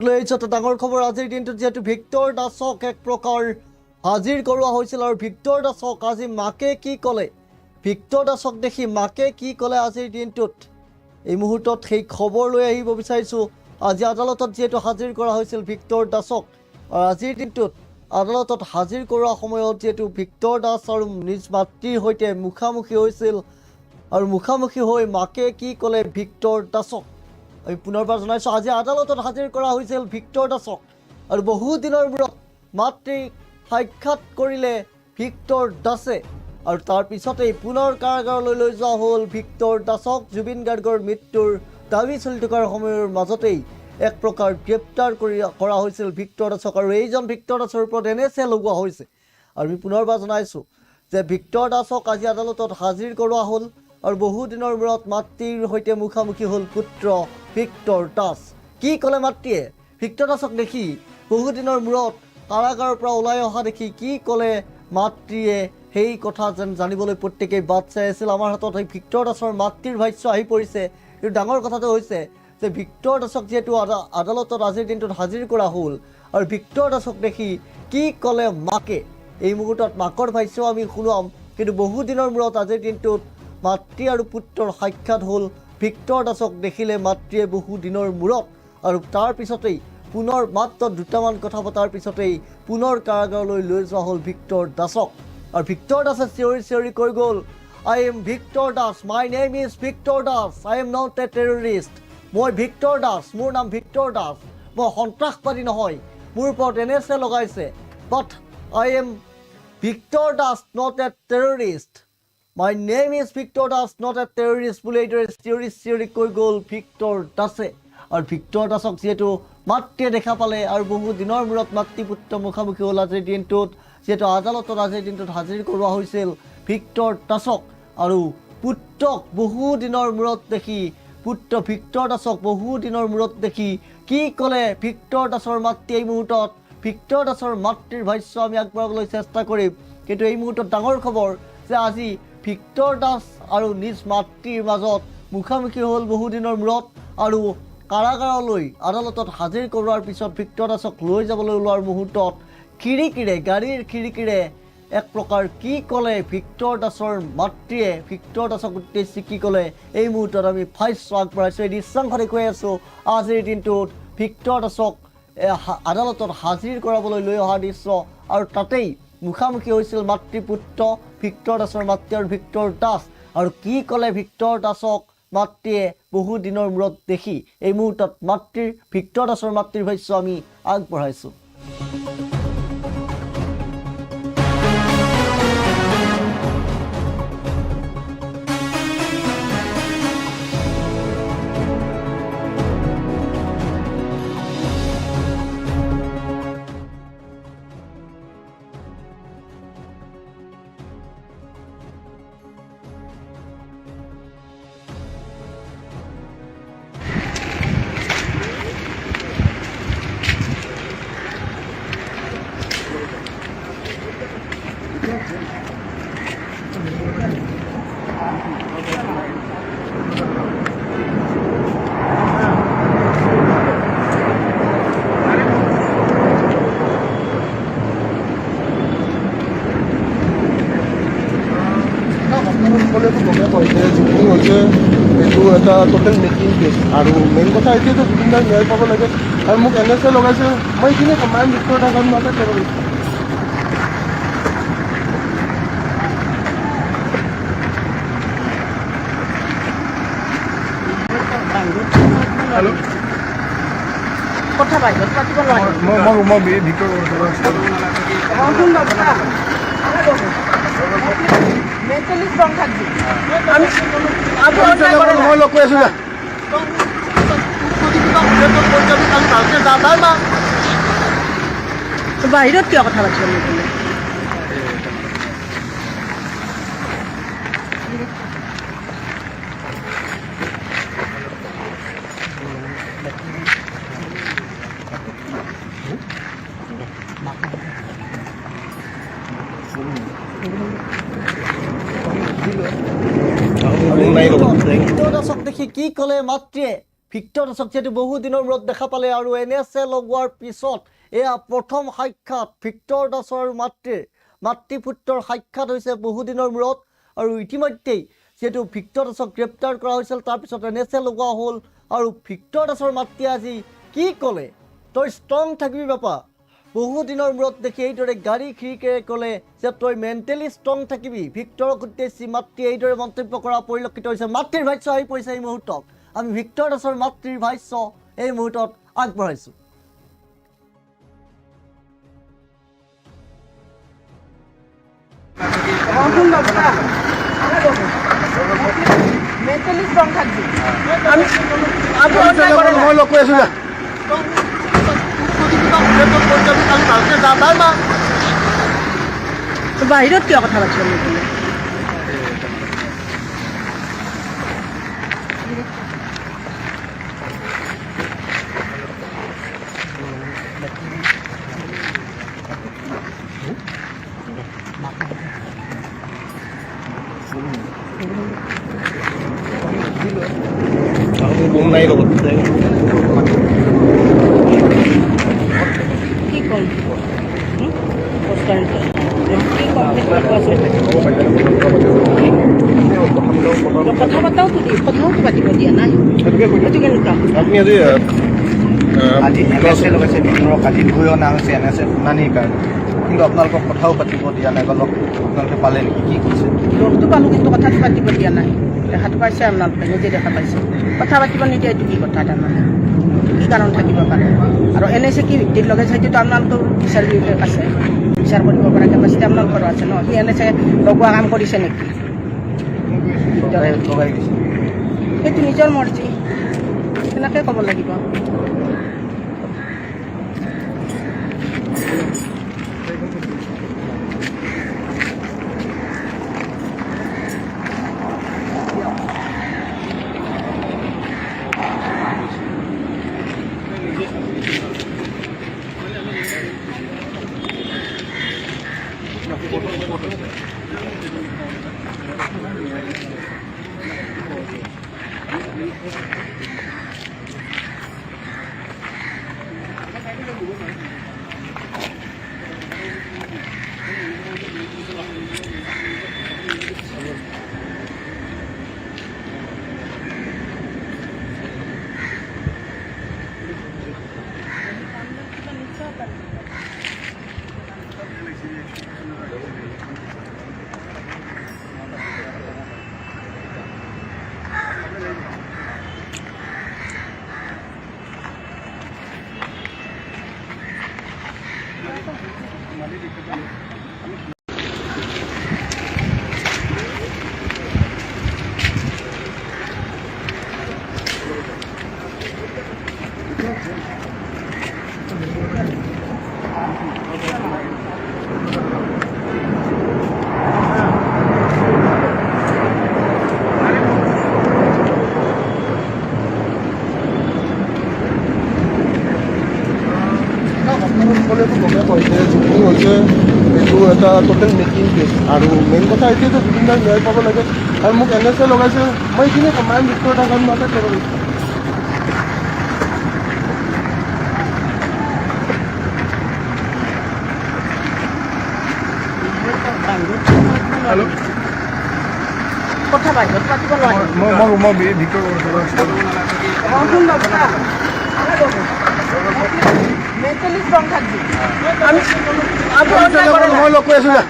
এটা ডাঙৰ খবৰ আজিৰ দিনটোত যিহেতু ভিক্টৰ দাসক এক প্ৰকাৰ হাজিৰ কৰোৱা হৈছিল আৰু ভিক্টৰ দাসক আজি মাকে কি ক'লে? ভিক্টৰ দাসক দেখি মাকে কি ক'লে আজিৰ দিনটোত? এই মুহূৰ্তত সেই খবৰ লৈ আহিব বিচাৰিছোঁ। আজি আদালতত যিহেতু হাজিৰ কৰা হৈছিল ভিক্টৰ দাসক, আৰু আজিৰ দিনটোত আদালতত হাজিৰ কৰোৱা সময়ত যিহেতু ভিক্টৰ দাস আৰু নিজ মাতৃৰ সৈতে মুখামুখি হৈছিল, আৰু মুখামুখি হৈ মাকে কি ক'লে ভিক্টৰ দাসক? আমি পুনৰবাৰ জনাইছোঁ, আজি আদালতত হাজিৰ কৰা হৈছিল ভিক্টৰ দাসক। আৰু বহু দিনৰ মূৰত মাতৃক সাক্ষাৎ কৰিলে ভিক্টৰ দাসে। আৰু তাৰ পিছতেই পুনৰ কাৰাগাৰলৈ লৈ যোৱা হ'ল ভিক্টৰ দাসক। জুবিন গাৰ্গৰ মৃত্যুৰ দাবি চলি থকাৰ সময়ৰ মাজতেই এক প্ৰকাৰ গ্ৰেপ্তাৰ কৰি কৰা হৈছিল ভিক্টৰ দাসক। আৰু এইজন ভিক্টৰ দাসৰ ওপৰত এন এছ এ লগোৱা হৈছে। আৰু আমি পুনৰবাৰ জনাইছোঁ যে ভিক্টৰ দাসক আজি আদালতত হাজিৰ কৰোৱা হ'ল। আৰু বহু দিনৰ মূৰত মাতৃৰ সৈতে মুখামুখি হ'ল পুত্ৰ ভিক্টৰ দাস কি ক'লে মাতৃয়ে? ভিক্টৰ দাসক দেখি বহু দিনৰ মূৰত কাৰাগাৰৰ পৰা ওলাই অহা দেখি কি ক'লে মাতৃয়ে? সেই কথা যেন জানিবলৈ প্ৰত্যেকেই বাট চাই আছিল। আমাৰ হাতত সেই ভিক্টৰ দাসৰ মাতৃৰ ভাষ্য আহি পৰিছে। কিন্তু ডাঙৰ কথাটো হৈছে যে ভিক্টৰ দাসক যিহেতু আদা- আদালতত আজিৰ দিনটোত হাজিৰ কৰা হ'ল আৰু ভিক্টৰ দাসক দেখি কি ক'লে মাকে? এই মুহূৰ্তত মাকৰ ভাষ্য আমি শুনাম। কিন্তু বহু দিনৰ মূৰত আজিৰ দিনটোত মাতৃ আৰু পুত্ৰৰ সাক্ষাৎ হ'ল ভিক্টৰ দাসক দেখিলে মাতৃয়ে বহু দিনৰ মূৰত আৰু তাৰ পিছতেই পুনৰ মাত্ৰ দুটামান কথা পতাৰ পিছতেই পুনৰ কাৰাগাৰলৈ লৈ যোৱা হ'ল ভিক্টৰ দাসক। আৰু ভিক্টৰ দাসে চিঞৰি চিঞৰি কৈ গ'ল I am Victor Das my name is Victor Das I am not a terrorist মই ভিক্টৰ দাস, মোৰ নাম ভিক্টৰ দাস, মই সন্ত্ৰাসবাদী নহয়, মোৰ ওপৰত এন এছ এ লগাইছে but I am Victor Das not a terrorist my name is Victor Das not a terrorist বুলি এইদৰে চিঞৰি কৈ গ'ল ভিক্টৰ দাসে আৰু ভিক্টৰ দাসক যিহেতু মাতৃয়ে দেখা পালে আৰু বহু দিনৰ মূৰত মাতৃ পুত্ৰ মুখামুখি হ'ল আজিৰ দিনটোত, যিহেতু আদালতত আজিৰ দিনটোত হাজিৰ কৰোৱা হৈছিল ভিক্টৰ দাসক আৰু পুত্ৰক বহু দিনৰ মূৰত দেখি, পুত্ৰ ভিক্টৰ দাসক বহু দিনৰ মূৰত দেখি কি ক'লে ভিক্টৰ দাসৰ মাতৃ এই মুহূৰ্তত? ভিক্টৰ দাসৰ মাতৃৰ ভাষ্য আমি আগবঢ়াবলৈ চেষ্টা কৰিম। কিন্তু এই মুহূৰ্তত ডাঙৰ খবৰ যে আজি ভিক্টৰ দাস আৰু নিজ মাতৃৰ মাজত মুখামুখি হ'ল বহু দিনৰ মূৰত আৰু কাৰাগাৰলৈ আদালতত হাজিৰ কৰোৱাৰ পিছত ভিক্টৰ দাসক লৈ যাবলৈ ওলোৱাৰ মুহূৰ্তত খিৰিকীৰে, গাড়ীৰ খিৰিকীৰে এক প্ৰকাৰ কি ক'লে ভিক্টৰ দাসৰ মাতৃয়ে? ভিক্টৰ দাসক উদ্দেশ্যি কি ক'লে? এই মুহূৰ্তত আমি ভাষ্য আগবঢ়াইছোঁ, এই দৃশ্যাংশ দেখুৱাই আছোঁ। আজিৰ দিনটোত ভিক্টৰ দাসক আদালতত হাজিৰ কৰাবলৈ লৈ অহা দৃশ্য আৰু তাতেই মুখামুখি হৈছিল মাতৃ পুত্ৰ ভিক্টৰ দাসৰ মাতৃ আৰু দাস। আৰু কি ক'লে ভিক্টৰ দাসক মাতৃয়ে বহু দিনৰ মূৰত দেখি? এই মুহূৰ্তত মাতৃৰ, ভিক্টৰ দাসৰ মাতৃৰ ভাষ্য আমি আগবঢ়াইছোঁ। টোটেল মেকিং কেছ আৰু মেইন কথা এইটোৱেতো জুবিন দাৰ ন্যায় পাব লাগে। আৰু মোক এন এছ এ লগাইছে। মই এইখিনিয়ে ক'ম I am Victor Das I am not a terrorist কথা বাহিৰত পাতিব নোৱাৰি। মই মই ৰুমৰ ভিতৰত মেণ্টেলি ষ্ট্ৰং থাকবি। আমি আমি অন্যায় কৰা নাই। মই লগ যা বাহিৰত কিয় কথা পাতিব কি ক'লে মাতৃয়ে। ভিক্টৰ যিহেতু বহুদিনৰ মূৰত দেখা পালে আৰু এন এছ এ লগোৱাৰ পিছত। এয়া প্ৰথম সাক্ষাৎ ভিক্টৰ দাসৰ মাতৃৰ। মাতৃপুত্ৰৰ সাক্ষাৎ হৈছে বহুদিনৰ মূৰত আৰু ইতিমধ্যেই যিহেতু ভিক্টৰ দাসক গ্ৰেপ্তাৰ কৰা হৈছিল তাৰপিছত এন এছ এ লগোৱা হ'ল। আৰু ভিক্টৰ দাসৰ মাতৃয়ে আজি কি ক'লে? তই ষ্ট্ৰং থাকিবি, বাপা। বহুদিনৰ মূৰত দেখি এইদৰে গাড়ী খিৰিকেৰে ক'লে যে তই মেণ্টেলি ষ্ট্ৰং থাকিবি। ভিক্টৰক উদ্দেশ্যি মাতৃয়ে এইদৰে মন্তব্য কৰা পৰিলক্ষিত হৈছে। মাতৃৰ ভাষ্য আহি পৰিছে এই মুহূৰ্তত। আমি ভিক্টৰ দাসৰ মাতৃৰ ভাষ্য এই মুহূৰ্তত আগবঢ়াইছোঁ। থাকবি। আমি বাহিৰত কিয় কথা পাতিব বোলে বোম নাই লগত কি ক'ম কথা দি পাতিব দিয়া নাই। সেইটো কেনেকুৱা? আপুনি আজি আজি এন এছ এ লগাইছে ভিতৰক আজি ধুই অনা হৈছে এন এছ এ শুনানিৰ কাৰণে। কিন্তু আপোনালোকক কথাও পাতিব দিয়া নাই বা লগ আপোনালোকে পালে নেকি? কি কৈছে? লগটো পালোঁ কিন্তু কথাটো পাতিব দিয়া নাই। দেখাটো পাইছে আপোনালোকে নিজে দেখা পাইছে। কথা পাতিব নিদিয়ে এইটো কি কথা তাৰমানে কাৰণ থাকিব পাৰে। আৰু এনে চে কি ভিত্তিত লগাইছে সেইটোতো আপোনালোকৰ বিচাৰ বিভাগ আছে বিচাৰ কৰিব পৰা কেপাচিটি আপোনালোকৰো আছে ন? সি এনে চে লগোৱা কাম কৰিছে নেকি? সেইটো নিজৰ মৰ্জি। সেনেকৈ ক'ব লাগিব সকলোৱেতো গমেই পায় যে যিখিনি হৈছে এটা টোটেল মেকিং কেছ আৰু মেইন কথা এইটোৱে যে জুবিনদাৰ ন্যায় পাব লাগে। আৰু মোক এন এছ এ লগাইছে। মই এইখিনিয়ে ক'ম মায়ে এটা কাম নাথাকে টেৰৰিষ্ট হেল্ল' কথা বাহিৰত পাতিব নোৱাৰি মই মই ভিতৰত মেণ্টেলি স্ট্ৰং থাকবি। আমি আমি অন্যায় কৰে মই লগ কৰি আছো যা।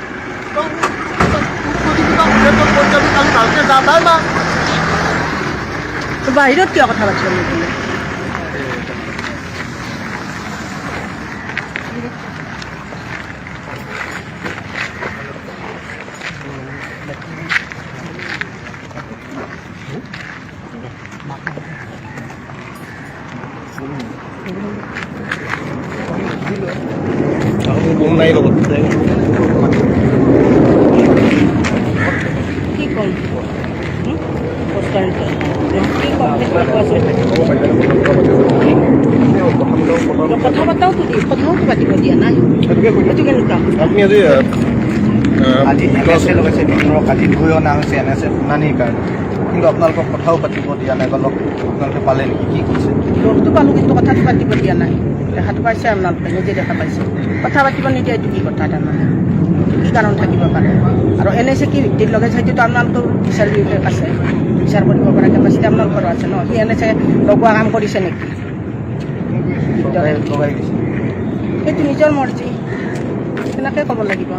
ভালকে যা তাই মা বাহিৰত কিয় কথা পাতিব বোলে। বোম নাই লগত কি ক'ম হুম? পোষ্টাৰ কি ক'ম সেইটো কোৱাচোন কথা দি কথাওতো পাতিব দিয়া নাই সেইটো কেনেকুৱা আপুনি আজি আজি লগাইছে আজি ধুই অনা হৈছে এন এছ এ কাৰণে কিন্তু আপোনালোকক কথাও পাতিব দিয়া নাই বা লগ আপোনালোকে পালে নেকি কি কৈছে লগটো পালোঁ কিন্তু কথাটো পাতিব দিয়া নাই দেখাটো পাইছে আপোনালোকে, নিজে দেখা পাইছে কথা পাতিব নিদিয়ে এইটো কি কথা তাৰমানে কি কাৰণ থাকিব পাৰে? আৰু এন এছে কি ভিত্তিত লগাইছে সেইটোতো আপোনালোকৰ বিচাৰ আছে বিচাৰ কৰিব পৰা কেপাচিটি আপোনালোকৰো আছে ন? সি এন এছে লগোৱা কাম কৰিছে নেকি? সেইটো নিজৰ মৰ্জি। সেনেকৈ ক'ব লাগিব।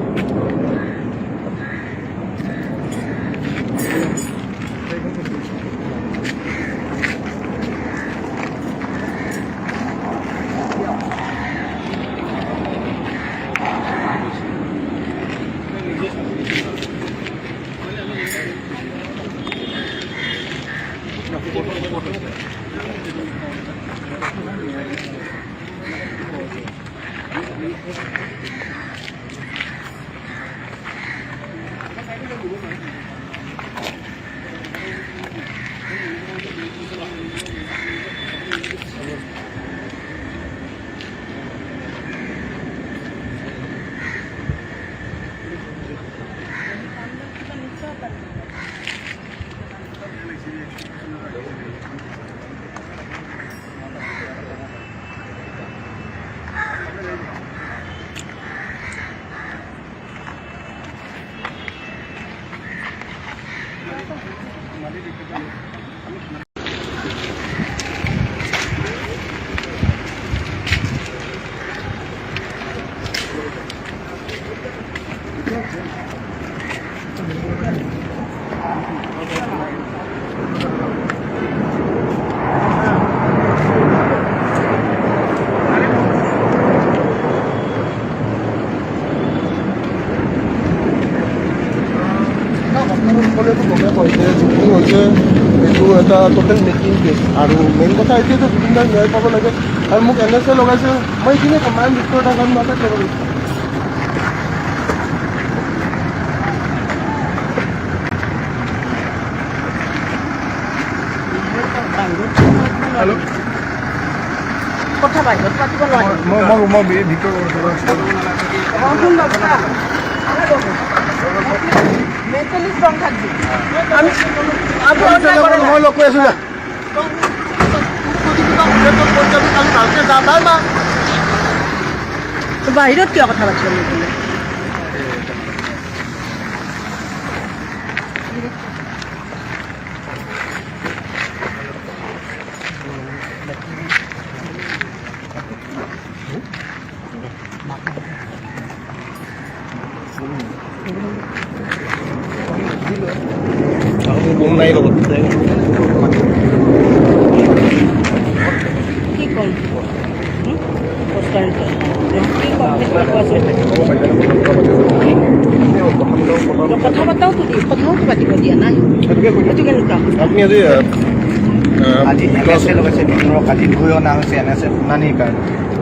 পায় যে যিখিনি হৈছে এইটো এটা টোটেল মেকিং কেছ আৰু মেইন কথা এইটোৱে যে জুবিনদাৰ ন্যায় পাব লাগে। আৰু মোক এন এছ এ লগাইছে মই এইখিনিয়ে ক'ম আই এম ভিক্টৰ ডাগান নট এ টেৰৰিষ্ট কথা বাহিৰত পাতিব মেণ্টেলি ষ্ট্ৰং থাকবি। আমি আমি বাহিৰত কিয় কথা পাতিব নিদিলে গম নাই লগত কি ক'ম হুম? খোজকাঢ়ি যোৱা। কি ক'ম সেইটো কোৱাচোন কথা পাতাওতো দি কথাওতো পাতিব দিয়া নাই সেইটো কেনেকুৱা আপুনি আজি আজি এন এছ এ লগাইছে ধৰক আজি লৈ অনা হৈছে এন এছ এ শুনানিৰ কাৰণে।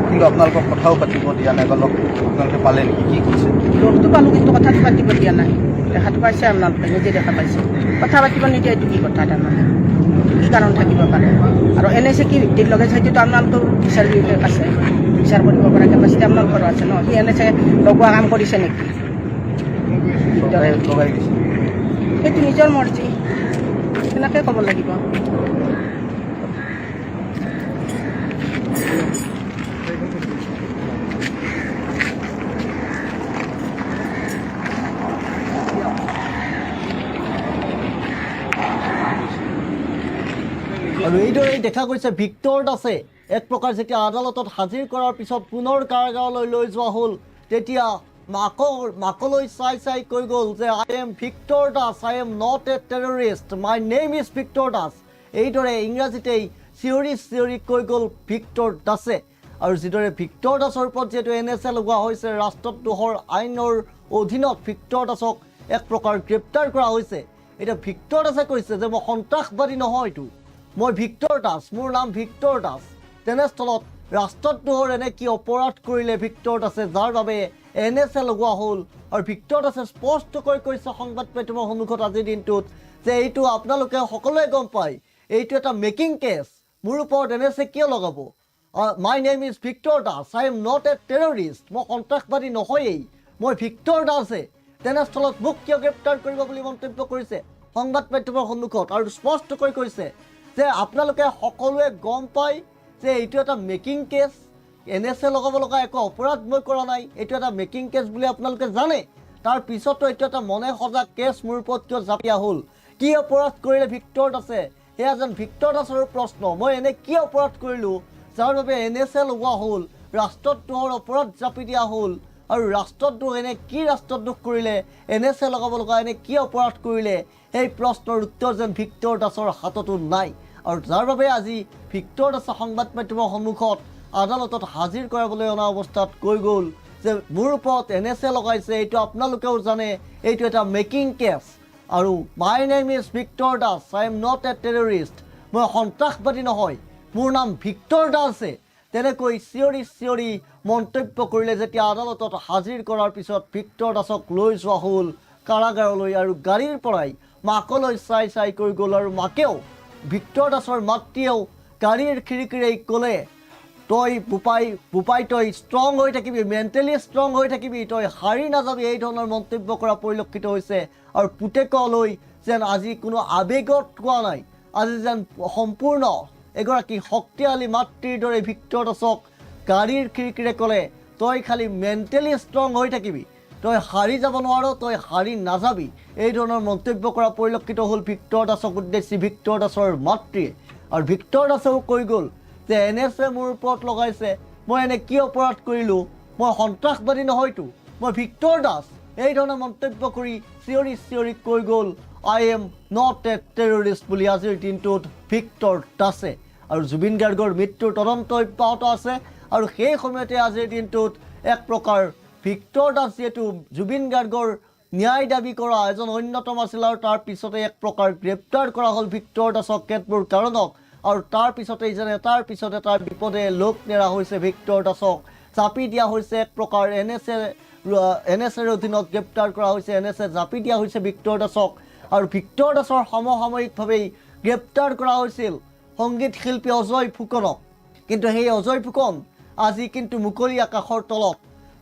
কিন্তু আপোনালোকক কথাও পাতিব দিয়া নাই বা লগ আপোনালোকে পালে নেকি কি কৈছে? লগটো পালোঁ কিন্তু কথাটো পাতিব দিয়া নাই। দেখাটো পাইছে আপোনালোকে নিজে দেখা পাইছে। কথা পাতিব নিদিয়ে এইটো কি কথা তাৰমানে কি কাৰণ থাকিব পাৰে? আৰু এন এছে কি ভিত্তিত লগাইছে সেইটোতো আপোনালোকৰ বিচাৰ বিভাগ আছে। বিচাৰ কৰিব পৰা কেপাচিটি আপোনালোকৰো আছে ন? সি এন এছে লগোৱা কাম কৰিছে নেকি? সেইটো নিজৰ মৰ্জি। সেনেকৈ ক'ব লাগিব। আৰু এইদৰে দেখা গৈছে, ভিক্টৰ দাসে এক প্ৰকাৰ যেতিয়া আদালতত হাজিৰ কৰাৰ পিছত পুনৰ কাৰাগাৰলৈ লৈ যোৱা হ'ল, তেতিয়া মাকৰ মাকলৈ চাই চাই কৈ গ'ল যে I am Victor Das I am not a terrorist my name is Victor Das এইদৰে ইংৰাজীতেই চিঞৰি চিঞৰি কৈ গ'ল ভিক্টৰ দাসে আৰু যিদৰে ভিক্টৰ দাসৰ ওপৰত যিহেতু এন এছ এ লগোৱা হৈছে, ৰাষ্ট্ৰদ্ৰোহৰ আইনৰ অধীনত ভিক্টৰ দাসক এক প্ৰকাৰ গ্ৰেপ্তাৰ কৰা হৈছে। এতিয়া ভিক্টৰ দাসে কৈছে যে, মই সন্ত্ৰাসবাদী নহয়তো মই ভিক্টৰ দাস মোৰ নাম ভিক্টৰ দাস তেনেস্থলত ৰাষ্ট্ৰদ্ৰোহৰ এনে কি অপৰাধ কৰিলে ভিক্টৰ দাসে যাৰ বাবে এন এছ এ লগোৱা হ'ল। আৰু ভিক্টৰ দাসে স্পষ্টকৈ কৈছে সংবাদ মাধ্যমৰ সন্মুখত আজিৰ দিনটোত যে এইটো আপোনালোকে সকলোৱে গম পায়। এইটো এটা মেকিং কেছ মোৰ ওপৰত এন এছ এ কিয় লগাব? My name is Victor Das. I am not a terrorist মই সন্ত্ৰাসবাদী নহয়েই। মই ভিক্টৰ দাসহে তেনেস্থলত মোক কিয় গ্ৰেপ্তাৰ কৰিব বুলি মন্তব্য কৰিছে? সংবাদ মাধ্যমৰ সন্মুখত আৰু স্পষ্টকৈ কৈছে যে আপোনালোকে সকলোৱে গম পায় যে এইটো এটা making case N S A লগাব লগা একো অপৰাধ মই কৰা নাই, এইটো এটা মেকিং কেছ বুলি আপোনালোকে জানে। তাৰ পিছতো এইটো এটা মনে সজা কেছ মোৰ ওপৰত কিয় জাপিয়া হ'ল কি অপৰাধ কৰিলে ভিক্টৰ দাসে? সেয়া যেন ভিক্টৰ দাসৰ প্ৰশ্ন। মই এনে কি অপৰাধ কৰিলোঁ? যাৰ বাবে এন এছ এ লগোৱা হ'ল, ৰাষ্ট্ৰদ্ৰোহৰ অপৰাধ জাপি দিয়া হ'ল। আৰু ৰাষ্ট্ৰদ্ৰোহ এনে কি ৰাষ্ট্ৰদ্ৰোহ কৰিলে? এন এছ এ লগাব লগা এনে কি অপৰাধ কৰিলে? সেই প্ৰশ্নৰ উত্তৰ যেন ভিক্টৰ দাসৰ হাততো নাই। আৰু যাৰ বাবে আজি ভিক্টৰ দাসে সংবাদ মাধ্যমৰ সন্মুখত আদালতত হাজিৰ কৰাবলৈ অনা অৱস্থাত কৈ গ'ল যে মোৰ ওপৰত এন এছ এ লগাইছে, এইটো আপোনালোকেও জানে, এইটো এটা মেকিং কেছ আৰু my name is Victor Das I am not a terrorist মই সন্ত্ৰাসবাদী নহয়, মোৰ নাম ভিক্টৰ দাসে তেনেকৈ চিঞৰি চিঞৰি মন্তব্য কৰিলে যেতিয়া আদালতত হাজিৰ কৰাৰ পিছত ভিক্টৰ দাসক লৈ যোৱা হ'ল কাৰাগাৰলৈ আৰু গাড়ীৰ পৰাই মাকলৈ চাই চাই কৰি গ'ল আৰু মাকেও দাসৰ মাতৃয়েও গাড়ীৰ খিৰিকীৰেই ক'লে, তই বোপাই বোপাই, তই ষ্ট্ৰং হৈ থাকিবি, মেণ্টেলি ষ্ট্ৰং হৈ থাকিবি, তই হাৰি নাযাবি এই ধৰণৰ মন্তব্য কৰা পৰিলক্ষিত হৈছে। আৰু পুতেকলৈ যেন আজি কোনো আৱেগত কোৱা নাই, আজি যেন সম্পূৰ্ণ এগৰাকী শক্তিশালী মাতৃৰ দৰে ভিক্টৰ দাসক গাড়ীৰ খিৰিকীৰে ক'লে, তই খালি মেণ্টেলি ষ্ট্ৰং হৈ থাকিবি তই হাৰি যাব নোৱাৰ, তই হাৰি নাযাবি। এই ধৰণৰ মন্তব্য কৰা পৰিলক্ষিত হ'ল ভিক্টৰ দাসক উদ্দেশ্যি ভিক্টৰ দাসৰ মাতৃয়ে। আৰু ভিক্টৰ দাসেও কৈ গ'ল যে এন এছ এ মোৰ ওপৰত লগাইছে। মই এনে কি অপৰাধ কৰিলোঁ? মই সন্ত্ৰাসবাদী নহয়তো। মই ভিক্টৰ দাস। এই ধৰণৰ মন্তব্য কৰি চিঞৰি চিঞৰি কৈ গ'ল, I am not a terrorist বুলি আজিৰ দিনটোত ভিক্টৰ দাসে। আৰু জুবিন গাৰ্গৰ মৃত্যুৰ তদন্ত অব্যাহত আছে। আৰু সেই সময়তে আজিৰ দিনটোত এক প্ৰকাৰ ভিক্টৰ দাস যিহেতু জুবিন গাৰ্গৰ ন্যায় দাবি কৰা এজন অন্যতম আছিল আৰু তাৰ পিছতে এক প্ৰকাৰ গ্ৰেপ্তাৰ কৰা হ'ল ভিক্টৰ দাসক কেতবোৰ কাৰণক আৰু তাৰ পিছতেই যেনে তাৰ পিছতে তাৰ বিপদে লোক নেৰা হৈছে ভিক্টৰ দাসক। চাপি দিয়া হৈছে এক প্ৰকাৰ N S A N S এৰ অধীনত গ্ৰেপ্তাৰ কৰা হৈছে এন এছ এ জাপি দিয়া হৈছে ভিক্টৰ দাসক। আৰু ভিক্টৰ দাসৰ সমসাময়িকভাৱেই গ্ৰেপ্তাৰ কৰা হৈছিল সংগীত শিল্পী অজয় ফুকনক। কিন্তু সেই অজয় ফুকন আজি কিন্তু মুকলি আকাশৰ তলত।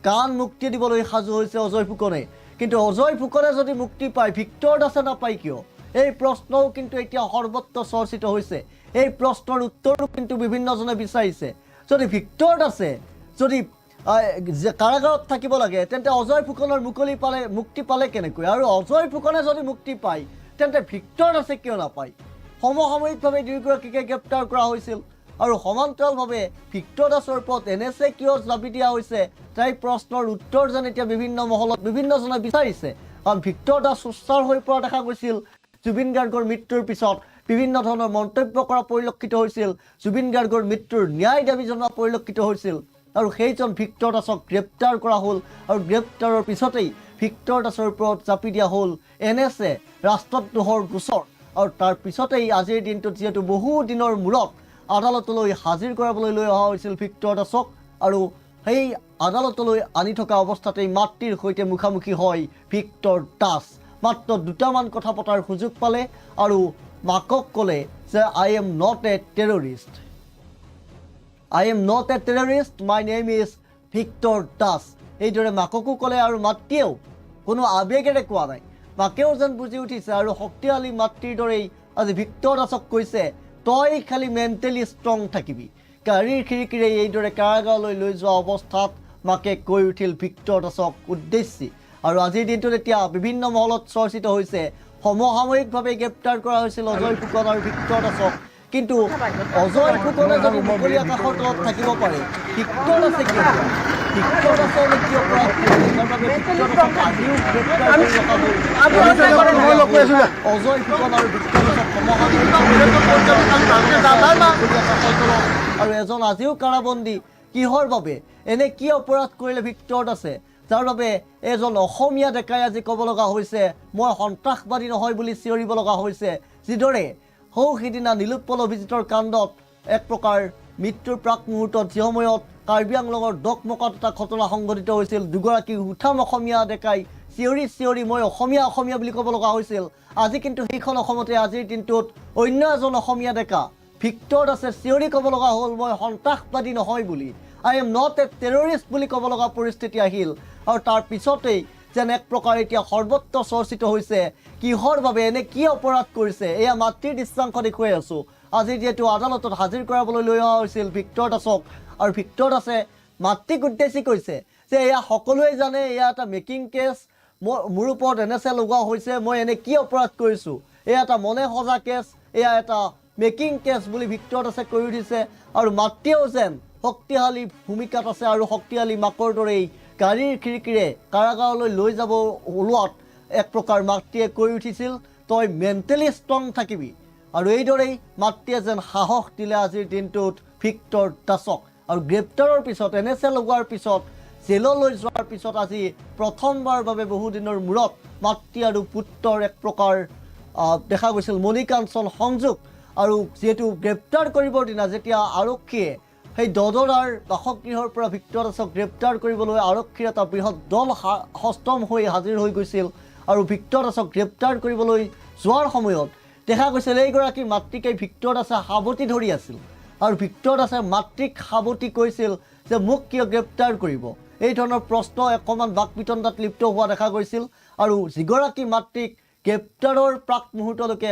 গান মুক্তি দিবলৈ সাজু হৈছে অজয় ফুকনে। কিন্তু অজয় ফুকনে যদি মুক্তি পায়, ভিক্টৰ দাসে নাপায় কিয়? এই প্ৰশ্নও কিন্তু এতিয়া সৰ্বত্ৰ চৰ্চিত হৈছে। এই প্ৰশ্নৰ উত্তৰো কিন্তু বিভিন্নজনে বিচাৰিছে। যদি ভিক্টৰ দাসে যদি কাৰাগাৰত থাকিব লাগে, তেন্তে অজয় ফুকনৰ মুকলি পালে, মুক্তি পালে কেনেকৈ? আৰু অজয় ফুকনে যদি মুক্তি পায়, তেন্তে ভিক্টৰ দাসে কিয় নাপায়? সমসাময়িকভাৱে দুয়োগৰাকীকে গ্ৰেপ্তাৰ কৰা হৈছিল। আৰু সমান্তৰালভাৱে ভিক্টৰ দাসৰ ওপৰত এন এছ এ কিয় জাপি দিয়া হৈছে? তাই প্ৰশ্নৰ উত্তৰ যেন এতিয়া বিভিন্ন মহলত বিভিন্নজনে বিচাৰিছে। কাৰণ ভিক্টৰ দাস সুস্থাৰ হৈ পৰা দেখা গৈছিল। জুবিন গাৰ্গৰ মৃত্যুৰ পিছত বিভিন্ন ধৰণৰ মন্তব্য কৰা পৰিলক্ষিত হৈছিল। জুবিন গাৰ্গৰ মৃত্যুৰ ন্যায় দাবী জনোৱা পৰিলক্ষিত হৈছিল। আৰু সেইজন ভিক্টৰ দাসক গ্ৰেপ্তাৰ কৰা হ'ল আৰু গ্ৰেপ্তাৰৰ পিছতেই ভিক্টৰ দাসৰ ওপৰত জাপি দিয়া হ'ল। এন এছ এ ৰাষ্ট্ৰদ্ৰোহৰ গোচৰ। আৰু তাৰ পিছতেই আজিৰ দিনটোত যিহেতু বহু দিনৰ মূৰত আদালতলৈ হাজিৰ কৰাবলৈ লৈ অহা হৈছিল ভিক্টৰ দাসক আৰু সেই আদালতলৈ আনি থকা অৱস্থাতেই মাতৃৰ সৈতে মুখামুখি হয় ভিক্টৰ দাস। মাত্ৰ দুটামান কথা পতাৰ সুযোগ পালে আৰু মাকক ক'লে যে I am not a terrorist I am not a terrorist my name is Victor Das. এইদৰে মাককো ক'লে আৰু মাতৃয়েও কোনো আৱেগেৰে কোৱা নাই। মাকেও যেন বুজি উঠিছে আৰু শক্তিশালী মাতৃৰ দৰেই আজি ভিক্টৰ দাসক কৈছে তই খালি মেণ্টেলি ষ্ট্ৰং থাকিবি। গাড়ীৰ খিৰিকীৰে এইদৰে কাৰাগাৰলৈ লৈ যোৱা অৱস্থাত মাকে কৈ উঠিল ভিক্টৰ দাসক উদ্দেশ্যি। আৰু আজিৰ দিনটোত এতিয়া বিভিন্ন মহলত চৰ্চিত হৈছে সমসাময়িকভাৱে গ্ৰেপ্তাৰ কৰা হৈছিল অজয় ফুকন আৰু ভিক্টৰ দাসক। কিন্তু অজয় ফুকনে যদি মুকলি আকাশৰ তলত থাকিব পাৰে ভিক্টৰ দাসে কিয় ভিক্টৰ দাসে কিয় অপৰাধ। অজয় ফুকন আৰু ভিক্টৰ আৰু এজন আজিও কাৰাবন্দী, কিহৰ বাবে? এনে কি অপৰাধ কৰিলে ভিক্টৰ দাসে যাৰ বাবে এজন অসমীয়া ডেকাই আজি ক'ব লগা হৈছে, মই সন্ত্ৰাসবাদী নহয় বুলি চিঞৰিব লগা হৈছে, যিদৰে সৌ সিদিনা নীলোৎপল অভিজিতৰ কাণ্ডত এক প্ৰকাৰ মৃত্যুৰ প্ৰাক মুহূৰ্তত যি সময়ত কাৰ্বি আংলঙৰ দকমকত এটা ঘটনা সংঘটিত হৈছিল। দুগৰাকী উঠাম অসমীয়া ডেকাই চিঞৰি চিঞৰি মই অসমীয়া অসমীয়া বুলি ক'ব লগা হৈছিল। আজি কিন্তু সেইখন অসমতে, আজিৰ দিনটোত অন্য এজন অসমীয়া ডেকা ভিক্টৰ দাসে চিঞৰি ক'ব লগা হ'ল, মই সন্ত্ৰাসবাদী নহয় বুলি। I am not a terrorist বুলি ক'ব লগা পৰিস্থিতি আহিল। আৰু তাৰ পিছতেই যেন এক প্ৰকাৰ এতিয়া সৰ্বত্ৰ চৰ্চিত হৈছে, কিহৰ বাবে, এনে কি অপৰাধ কৰিছে, এয়া মাতৃৰ দৃশ্যাংশ দেখুৱাই আছোঁ। আজি যিহেতু আদালতত হাজিৰ কৰাবলৈ লৈ অহা হৈছিল ভিক্টৰ দাসক আৰু ভিক্টৰ দাসে মাতৃক উদ্দেশ্যি কৈছে যে এয়া সকলোৱে জানে, এয়া এটা মেকিং কেছ মোৰ মোৰ ওপৰত এন লগোৱা হৈছে, মই এনে কি অপৰাধ কৰিছোঁ? এয়া এটা মনে সজা কেছ এয়া এটা মেকিং কেছ বুলি ভিক্টৰ দাসে কৈ উঠিছে। আৰু মাতৃয়েও যেন শক্তিশালী ভূমিকাত আছে আৰু শক্তিশালী মাকৰ দৰেই গাড়ীৰ খিৰিকীৰে কাৰাগাৰলৈ লৈ যাব ওলোৱাত এক প্ৰকাৰ মাতৃয়ে কৈ উঠিছিল, তই মেণ্টেলি ষ্ট্ৰং থাকিবি। আৰু এইদৰেই মাতৃয়ে যেন সাহস দিলে আজিৰ দিনটোত ভিক্টৰ দাসক। আৰু গ্ৰেপ্তাৰৰ পিছত, এন এছ এ লগোৱাৰ পিছত জেললৈ যোৱাৰ পিছত আজি প্ৰথমবাৰ বাবে বহুদিনৰ মূৰত মাতৃ আৰু পুত্ৰৰ এক প্ৰকাৰ দেখা গৈছিল। মণিকাঞ্চন সংযোগ আৰু যিহেতু গ্ৰেপ্তাৰ কৰিবৰ দিনা যেতিয়া আৰক্ষীয়ে সেই দদৰাৰ বাসগৃহৰ পৰা ভিক্টৰ দাসক গ্ৰেপ্তাৰ কৰিবলৈ আৰক্ষীৰ এটা বৃহৎ দল সষ্টম হৈ হাজিৰ হৈ গৈছিল আৰু ভিক্টৰ দাসক গ্ৰেপ্তাৰ কৰিবলৈ যোৱাৰ সময়ত দেখা গৈছিল এইগৰাকী মাতৃকে ভিক্টৰ দাসে সাৱটি ধৰি আছিল। আৰু ভিক্টৰ দাসে মাতৃক সাৱটি কৈছিল যে মোক কিয় গ্ৰেপ্তাৰ কৰিব। এই ধৰণৰ প্ৰশ্ন অকণমান বাক বিতণ্ডাত লিপ্ত হোৱা দেখা গৈছিল আৰু যিগৰাকী মাতৃক গ্ৰেপ্তাৰৰ প্ৰাক মুহূৰ্তলৈকে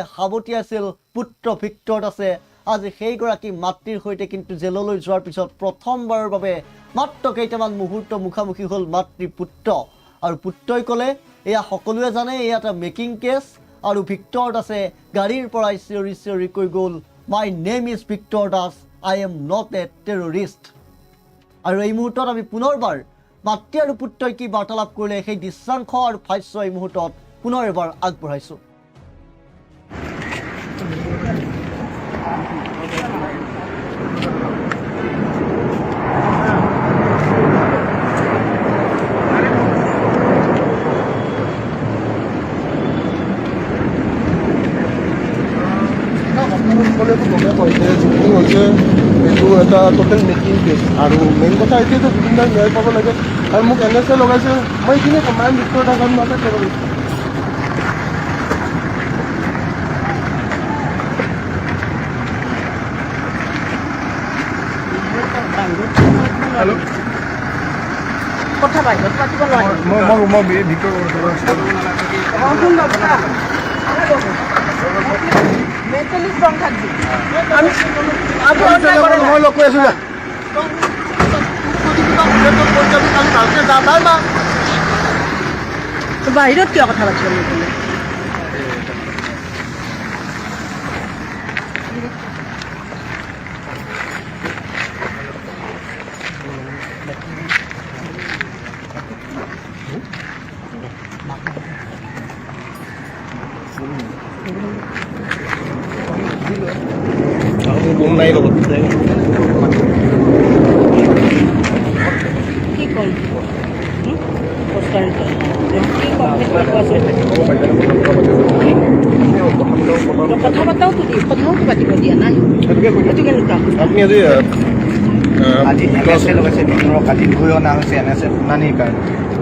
আছিল, পুত্ৰ ভিক্টৰ দাসে আজি সেইগৰাকী মাতৃৰ সৈতে কিন্তু জেললৈ যোৱাৰ পিছত প্ৰথমবাৰৰ বাবে মাত্ৰ কেইটামান মুহূৰ্ত মুখামুখি হ'ল মাতৃ পুত্ৰ। আৰু পুত্ৰই ক'লে, এয়া সকলোৱে জানে, এয়া এটা মেকিং কেছ আৰু ভিক্টৰ দাসে গাড়ীৰ পৰাই চিঞৰি চিঞৰি গ'ল my name is Victor Das I am not a terrorist আৰু এই মুহূৰ্তত আমি পুনৰবাৰ মাতৃ আৰু পুত্ৰই কি বাৰ্তালাপ কৰিলে সেই দৃশ্যাংশ আৰু ভাষ্য এই মুহূৰ্তত পুনৰ এবাৰ আগবঢ়াইছোঁ। টোটেল মেকিং কেছ আৰু মেইন কথা এইটোৱেতো জুবিনদাৰ ন্যায় পাব লাগে। আৰু মোক এন এছ এ লগাইছে। মই এইখিনিয়ে ক'ম mine Victor Das not a terrorist কথা বাহিৰত পাতিব নোৱাৰি থাকবি। আমি অন্যায়। মই লগ কৈ বাহিৰত কিয় কথা পাতিব নিদিলে বোম নাই লগত কি ক'ম হুম? খোজকাঢ়ি যোৱা। কি ক'ম সেইটো কোৱাচোন কথা দি কথাওতো পাতিব দিয়া নাই সেইটো কেনেকুৱা আপুনি আজি আজি এন এছ এ লগাইছে ভিতৰক আজি ধুই অনা হৈছে এন এছ এ কাৰণে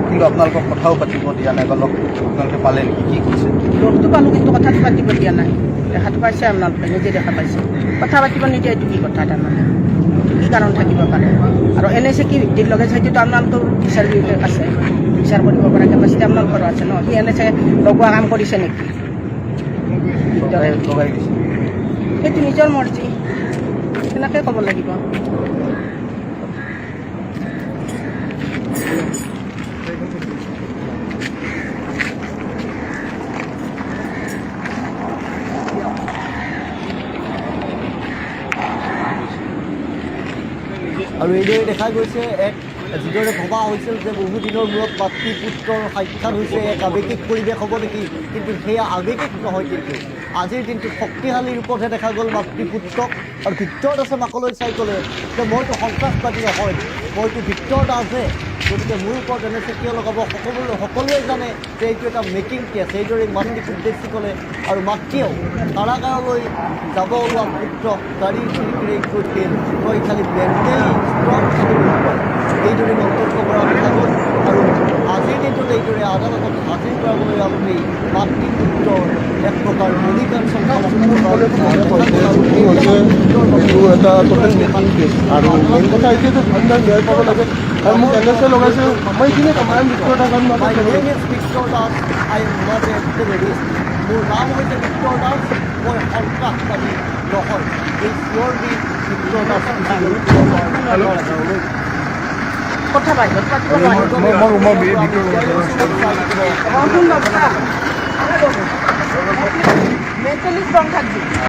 কিন্তু আপোনালোকক কথাও পাতিব দিয়া নাই বা আপোনালোকে পালে নেকি কি কৈছে লগটো পালোঁ কিন্তু কথাটো পাতিব দিয়া নাই দেখাটো পাইছে আপোনালোকে নিজে দেখা পাইছে কথা পাতিব নিদিয়ে এইটো কি কথা তাৰমানে? কি কাৰণ থাকিব পাৰে? আৰু এনে যে কি ভিত্তিত লগাইছে সেইটোতো আপোনালোকৰ বিচাৰ আছে বিচাৰ কৰিব পৰা কেপাচিটি আপোনালোকৰ আছে ন সি এনে চাগে লগোৱা কাম কৰিছে নেকি? সেইটো নিজৰ মৰ্জি সেনেকৈ ক'ব লাগিব। আৰু এইদৰে দেখা গৈছে এক যিদৰে ভবা হৈছিল যে বহুদিনৰ মূৰত মাতৃ পুত্ৰৰ সাক্ষাৎ হৈছে এক আৱেগিক পৰিৱেশ হ'ব নেকি, কিন্তু সেয়া আৱেগিক নহয় কিন্তু। আজিৰ দিনটোত শক্তিশালী ৰূপতহে দেখা গ'ল মাতৃ পুত্ৰক আৰু ভিতৰত আছে মাকলৈ চাই ক'লে যে মইতো সন্ত্ৰাসবাদী নহয়, মইতো ভিতৰত দাসহে গতিকে মোৰ ওপৰত এনে কিয় লগাব সকলোৱে সকলোৱে জানে যে এইটো এটা মেকিং কেছ এইদৰে মাতৃক উদ্দেশ্যি ক'লে আৰু মাতৃয়েও কাৰাগাৰলৈ যাব ওলোৱা পুত্ৰক গাড়ীৰ খিৰিকীৰে কৈছিল তই খালি মেণ্টেলি ষ্ট্ৰং থাকিব এইদৰে মন্তব্য কৰা দেখা গ'ল আৰু আজিৰ দিনটোত এইদৰে আদালতত হাজিৰ কৰাবলৈ আলহী মাতৃ পুত্ৰৰ এক প্ৰকাৰ এইটো এটা আৰু মেইন কথা এতিয়াতো জুবিনদাৰ ন্যায় পাব লাগে। আৰু মোক এন এছ এ লগাইছে মই এইখিনি কামায়ন Victor Das My name is Victor Das. I am not a terrorist. মোৰ নাম হৈছে ভিক্টৰ দাস মই সন্ত্ৰাসবাদী নহয় এই চিঞৰবি ভিক্টৰ দাস কথা বাহিৰত পাতিব মই নোৱাৰিব মই ৰুমৰ ভিতৰত মেণ্টেলি ষ্ট্ৰং থাকবি